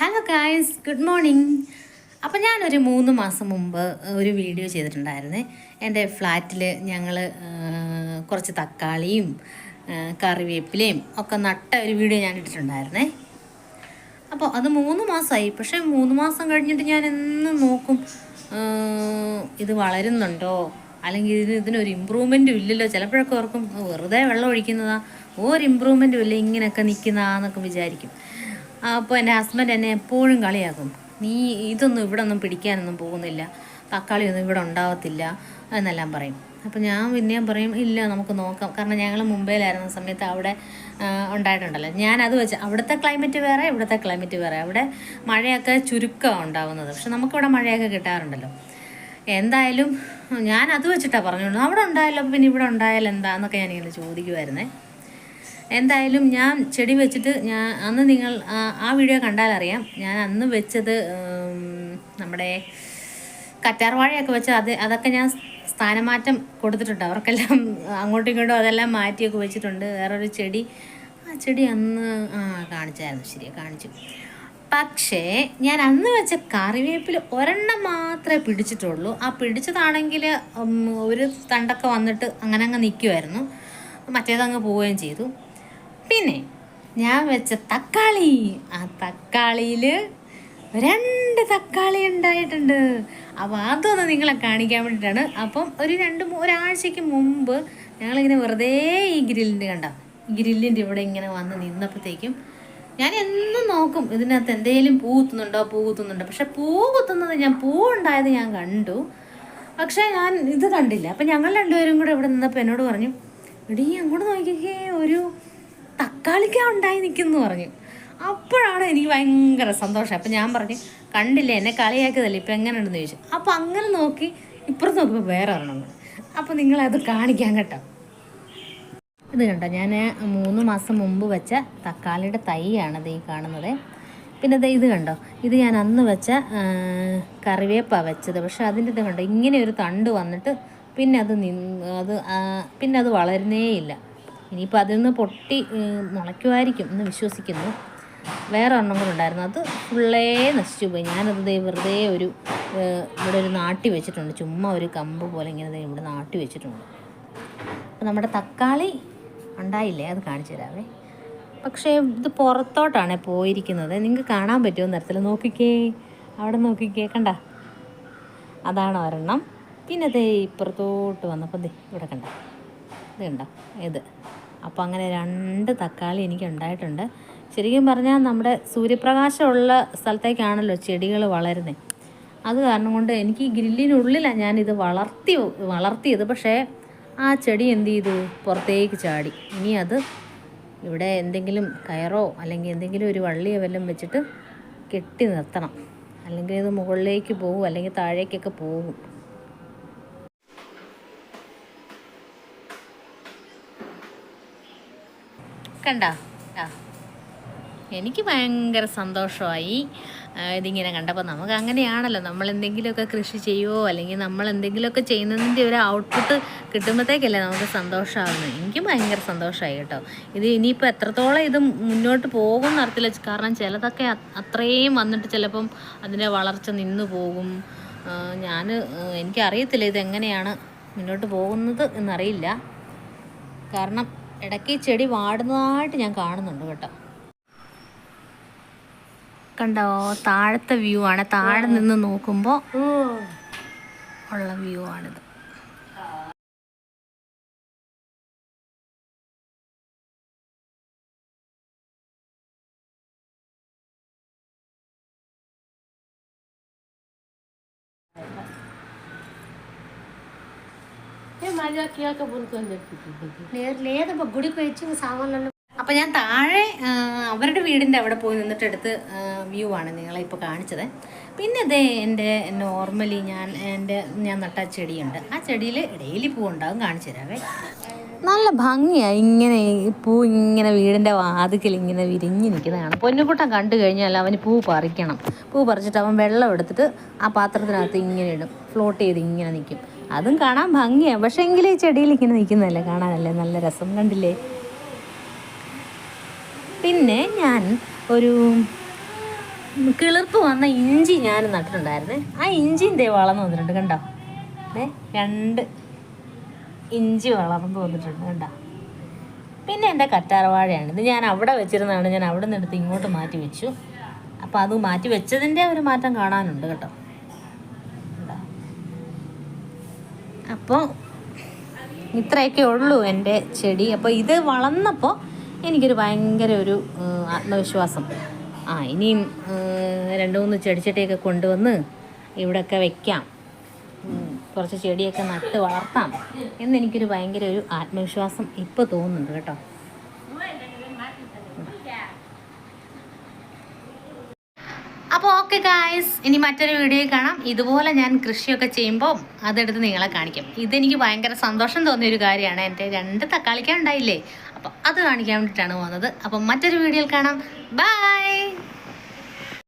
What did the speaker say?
Hello guys good morning അപ്പം ഞാനൊരു മൂന്ന് മാസം മുമ്പ് ഒരു വീഡിയോ ചെയ്തിട്ടുണ്ടായിരുന്നേ. എന്റെ ഫ്ലാറ്റിൽ ഞങ്ങൾ കുറച്ച് തക്കാളിയും കറിവേപ്പിലയും ഒക്കെ നട്ട ഒരു വീഡിയോ ഞാൻ ഇട്ടിട്ടുണ്ടായിരുന്നേ. അപ്പോൾ അത് മൂന്ന് മാസമായി. പക്ഷേ മൂന്ന് മാസം കഴിഞ്ഞിട്ട് ഞാൻ എന്നും നോക്കും ഇത് വളരുന്നുണ്ടോ? അല്ലെങ്കിൽ ഇതിന് ഇതിനൊരു ഇമ്പ്രൂവ്മെന്റും ഇല്ലല്ലോ. ചിലപ്പോഴൊക്കെ ഓർക്കും വെറുതെ വെള്ളം ഒഴിക്കുന്നതാ. ഒരു ഇമ്പ്രൂവ്മെന്റും ഇല്ല. ഇങ്ങനെയൊക്കെ നിൽക്കുന്നതാന്നൊക്കെ വിചാരിക്കും. അപ്പോൾ എന്റെ ഹസ്ബൻഡ് എന്നെ എപ്പോഴും കളിയാക്കും. നീ ഇതൊന്നും ഇവിടെ ഒന്നും പിടിക്കാനൊന്നും പോകുന്നില്ല. തക്കാളി ഒന്നും ഇവിടെ ഉണ്ടാവത്തില്ല. എന്നെല്ലാം പറയും. അപ്പോൾ ഞാൻ പിന്നെയും പറയും ഇല്ല നമുക്ക് നോക്കാം. കാരണം ഞങ്ങൾ മുംബൈയിലായിരുന്ന സമയത്ത് അവിടെ ഉണ്ടായിട്ടുണ്ടല്ലോ. ഞാൻ വെച്ച് അവിടുത്തെ ക്ലൈമറ്റ് വേറെ ഇവിടുത്തെ ക്ലൈമറ്റ് വേറെ. അവിടെ മഴയൊക്കെ ചുരുക്കമാണ് ഉണ്ടാവുന്നത്. പക്ഷെ നമുക്കിവിടെ മഴയൊക്കെ കിട്ടാറുണ്ടല്ലോ. എന്തായാലും ഞാൻ അത് വെച്ചിട്ടാണ് പറഞ്ഞോളൂ. അവിടെ ഉണ്ടായാലോ? പിന്നെ ഇവിടെ ഉണ്ടായാലും എന്താന്നൊക്കെ ഞാനിങ്ങനെ ചോദിക്കുമായിരുന്നേ എന്തായാലും ഞാൻ ചെടി വെച്ചിട്ട് ഞാൻ അന്ന് നിങ്ങൾ ആ, വീഡിയോ കണ്ടാലറിയാം ഞാൻ അന്ന് വെച്ചത് നമ്മുടെ കറ്റാർവാഴയൊക്കെ വെച്ച് അത് അതൊക്കെ ഞാൻ സ്ഥാനമാറ്റം കൊടുത്തിട്ടുണ്ട്. അവർക്കെല്ലാം അങ്ങോട്ടും ഇങ്ങോട്ടും അതെല്ലാം മാറ്റിയൊക്കെ വെച്ചിട്ടുണ്ട്. വേറൊരു ചെടി ആ ചെടി അന്ന് ആ കാണിച്ചായിരുന്നു. ശരി കാണിച്ചു. പക്ഷേ ഞാൻ അന്ന് വെച്ച കറിവേപ്പിൽ ഒരെണ്ണം മാത്രമേ പിടിച്ചിട്ടുള്ളൂ. ആ പിടിച്ചതാണെങ്കിൽ ഒരു തണ്ടൊക്കെ വന്നിട്ട് അങ്ങനെ അങ്ങ് നിൽക്കുമായിരുന്നു മറ്റേതങ്ങ് പോവുകയും ചെയ്തു. പിന്നെ ഞാൻ വെച്ച തക്കാളി. ആ തക്കാളിയിൽ രണ്ട് തക്കാളി ഉണ്ടായിട്ടുണ്ട്. അപ്പോൾ അതൊന്ന് നിങ്ങളെ കാണിക്കാൻ വേണ്ടിയിട്ടാണ് അപ്പം ഒരു രണ്ട് ഒരാഴ്ചയ്ക്ക് മുമ്പ് ഞങ്ങളിങ്ങനെ വെറുതെ ഈ ഗ്രില്ലിന്റെ കണ്ട? ഗ്രില്ലിന്റെ ഇവിടെ ഇങ്ങനെ വന്ന് നിന്നപ്പോഴത്തേക്കും ഞാൻ എന്നും നോക്കും ഇതിനകത്ത് എന്തെങ്കിലും പൂ കുത്തുന്നുണ്ടോ പൂ കുത്തുന്നുണ്ടോ പക്ഷെ പൂ കുത്തുന്നത് ഞാൻ പൂ ഉണ്ടായത് ഞാൻ കണ്ടു. പക്ഷേ ഞാൻ ഇത് കണ്ടില്ല. അപ്പം ഞങ്ങൾ രണ്ടുപേരും കൂടെ ഇവിടെ നിന്നപ്പോൾ എന്നോട് പറഞ്ഞു എടീ അങ്ങോട്ട് നോക്കിക്കേ ഒരു തക്കാളിക്ക ഉണ്ടായി നിൽക്കുന്നു പറഞ്ഞു. അപ്പോഴാണ് എനിക്ക് ഭയങ്കര സന്തോഷം. അപ്പം ഞാൻ പറഞ്ഞു കണ്ടില്ലേ എന്നെ കളിയാക്കിയതല്ലേ ഇപ്പം എങ്ങനെയുണ്ടെന്ന് ചോദിച്ചു. അപ്പോൾ അങ്ങനെ നോക്കി ഇപ്പുറത്ത് നോക്കുമ്പോൾ വേറെ ഒരെണ്ണം അപ്പോൾ നിങ്ങളത് കാണിക്കാൻ കേട്ടോ. ഇത് കണ്ടോ ഞാൻ മൂന്ന് മാസം മുമ്പ് വെച്ച തക്കാളിയുടെ തൈയാണ് ഈ കാണുന്നത്. പിന്നെ ഇത് ഇത് കണ്ടോ ഇത് ഞാൻ അന്ന് വെച്ച കറിവേപ്പ വെച്ചത്. പക്ഷെ അതിന്റെ ഇത് കണ്ടോ ഇങ്ങനെ ഒരു തണ്ട് വന്നിട്ട് പിന്നെ അത് അത് പിന്നെ അത് വളരുന്നേയില്ല. ഇനിയിപ്പോൾ അതിൽ നിന്ന് പൊട്ടി മുളയ്ക്കുമായിരിക്കും എന്ന് വിശ്വസിക്കുന്നു. വേറെ ഒരെണ്ണം കൂടെ ഉണ്ടായിരുന്നു. അത് ഫുള്ളേ നശിച്ചു പോയി. ഞാനത് വെറുതെ ഒരു ഇവിടെ ഒരു നാട്ടി വെച്ചിട്ടുണ്ട്. ചുമ്മാ ഒരു കമ്പ് പോലെ ഇങ്ങനെ ഇവിടെ നാട്ടി വെച്ചിട്ടുണ്ട്. അപ്പോൾ നമ്മുടെ തക്കാളി ഉണ്ടായില്ലേ? അത് കാണിച്ചു തരാവേ. പക്ഷേ ഇത് പുറത്തോട്ടാണ് പോയിരിക്കുന്നത്. നിങ്ങൾക്ക് കാണാൻ പറ്റുമോ നിരത്തിൽ നോക്കിക്കേ. അവിടെ നോക്കിക്കേ. കണ്ട? അതാണ് ഒരെണ്ണം. പിന്നെ ദേ ഇപ്പുറത്തോട്ട് വന്നപ്പോൾ ദേ ഇവിടെ കണ്ട. ഇത് കണ്ടോ? ഇത്. അപ്പോൾ അങ്ങനെ രണ്ട് തക്കാളി എനിക്ക് ഉണ്ടായിട്ടുണ്ട് ശരിക്കും പറഞ്ഞാൽ നമ്മുടെ സൂര്യപ്രകാശമുള്ള സ്ഥലത്തേക്കാണല്ലോ ചെടികൾ വളരുന്നത് അത് കാരണം കൊണ്ട് എനിക്ക് ഗ്രില്ലിനുള്ളിലാണ് ഞാനിത് വളർത്തി വളർത്തിയത്. പക്ഷേ ആ ചെടി എന്ത് ചെയ്തു? പുറത്തേക്ക് ചാടി. ഇനി അത് ഇവിടെ എന്തെങ്കിലും കയറോ അല്ലെങ്കിൽ എന്തെങ്കിലും ഒരു വള്ളിയോ വല്ലതും വെച്ചിട്ട് കെട്ടി നിർത്തണം. അല്ലെങ്കിൽ ഇത് മുകളിലേക്ക് പോകും അല്ലെങ്കിൽ താഴേക്കൊക്കെ പോകും. കണ്ട? എനിക്ക് ഭയങ്കര സന്തോഷമായി. ഇതിങ്ങനെ കണ്ടപ്പോൾ നമുക്ക് അങ്ങനെയാണല്ലോ. നമ്മൾ എന്തെങ്കിലുമൊക്കെ കൃഷി ചെയ്യുമോ അല്ലെങ്കിൽ നമ്മൾ എന്തെങ്കിലുമൊക്കെ ചെയ്യുന്നതിന്റെ ഒരു ഔട്ട്പുട്ട് കിട്ടുമ്പോഴത്തേക്കല്ലേ നമുക്ക് സന്തോഷമാകുന്നത് എനിക്ക് ഭയങ്കര സന്തോഷമായി കേട്ടോ. ഇത് ഇനിയിപ്പോൾ എത്രത്തോളം ഇത് മുന്നോട്ട് പോകും നടത്തില്ല കാരണം ചിലതൊക്കെ അത്രയും വന്നിട്ട് ചിലപ്പം അതിന്റെ വളർച്ച നിന്നു പോകും. ഞാൻ എനിക്കറിയത്തില്ല ഇതെങ്ങനെയാണ് മുന്നോട്ട് പോകുന്നത് എന്നറിയില്ല. കാരണം ഇടയ്ക്ക് ചെടി വാടുന്നതായിട്ട് ഞാൻ കാണുന്നുണ്ട് കേട്ടോ. കണ്ടോ? താഴത്തെ വ്യൂ ആണ്. താഴെ നിന്ന് നോക്കുമ്പോൾ ഉള്ള വ്യൂ ആണിത്. അപ്പൊ ഗുടി ഞാൻ താഴെ അവരുടെ വീടിന്റെ അവിടെ പോയി നിന്നിട്ട് എടുത്ത് വ്യൂ ആണ് നിങ്ങളെ ഇപ്പോൾ കാണിച്ചത്. പിന്നെ അതേ എന്റെ നോർമലി ഞാൻ എന്റെ ഞാൻ നട്ട ചെടിയുണ്ട്. ആ ചെടിയിൽ ഡെയിലി പൂ ഉണ്ടാകും കാണിച്ചു തരാവേ നല്ല ഭംഗിയാ ഇങ്ങനെ പൂ ഇങ്ങനെ വീടിന്റെ വാതിക്കൽ ഇങ്ങനെ വിരിഞ്ഞു നിൽക്കുന്നതാണ്. പൊന്നുകുട്ടം കണ്ടു കഴിഞ്ഞാൽ അവന് പൂ പറിക്കണം. പൂ പറിച്ചിട്ട് അവൻ വെള്ളം എടുത്തിട്ട് ആ പാത്രത്തിനകത്ത് ഇങ്ങനെ ഇടും. ഫ്ലോട്ട് ചെയ്ത് ഇങ്ങനെ നിൽക്കും. അതും കാണാൻ ഭംഗിയാണ് പക്ഷേ എങ്കിലും ഈ ചെടിയിൽ ഇങ്ങനെ നിൽക്കുന്നതല്ലേ കാണാനല്ലേ? നല്ല രസം കണ്ടില്ലേ? പിന്നെ ഞാൻ ഒരു കിളിർപ്പ് വന്ന ഇഞ്ചി ഞാൻ നട്ടിട്ടുണ്ടായിരുന്നേ. ആ ഇഞ്ചിന്റെ വളർന്നു വന്നിട്ടുണ്ട് കണ്ടോ? ഏ രണ്ട് ഇഞ്ചി വളർന്നു വന്നിട്ടുണ്ട് കണ്ടോ? പിന്നെ എന്റെ കറ്റാർവാഴയാണ്. ഇത് ഞാൻ അവിടെ വെച്ചിരുന്നതാണ്. ഞാൻ അവിടെ നിന്ന് എടുത്ത് ഇങ്ങോട്ട് മാറ്റി വെച്ചു. അപ്പോൾ അത് മാറ്റി വെച്ചതിന്റെ ഒരു മാറ്റം കാണാനുണ്ട് കേട്ടോ. അപ്പോൾ ഇത്രയൊക്കെ ഉള്ളൂ എന്റെ ചെടി. അപ്പോൾ ഇത് വളർന്നപ്പോൾ എനിക്കൊരു ഭയങ്കര ഒരു ആത്മവിശ്വാസം. ആ ഇനിയും രണ്ട് മൂന്ന് ചെടിച്ചട്ടിയൊക്കെ കൊണ്ടുവന്ന് ഇവിടെയൊക്കെ വെക്കാം. കുറച്ച് ചെടിയൊക്കെ നട്ട് വളർത്താം. എന്നെനിക്കൊരു ഭയങ്കര ഒരു ആത്മവിശ്വാസം ഇപ്പോൾ തോന്നുന്നുണ്ട് കേട്ടോ. അപ്പോൾ ഓക്കെ ഗായ്സ് ഇനി മറ്റൊരു വീഡിയോ കാണാം. ഇതുപോലെ ഞാൻ കൃഷിയൊക്കെ ചെയ്യുമ്പോൾ അതെടുത്ത് നിങ്ങളെ കാണിക്കും. ഇതെനിക്ക് ഭയങ്കര സന്തോഷം തോന്നിയ ഒരു കാര്യമാണ്. എന്റെ രണ്ട് തക്കാളിക്ക ഉണ്ടായില്ലേ? അപ്പോൾ അത് കാണിക്കാൻ വേണ്ടിയിട്ടാണ് പോകുന്നത്. അപ്പം മറ്റൊരു വീഡിയോയിൽ കാണാം. ബൈ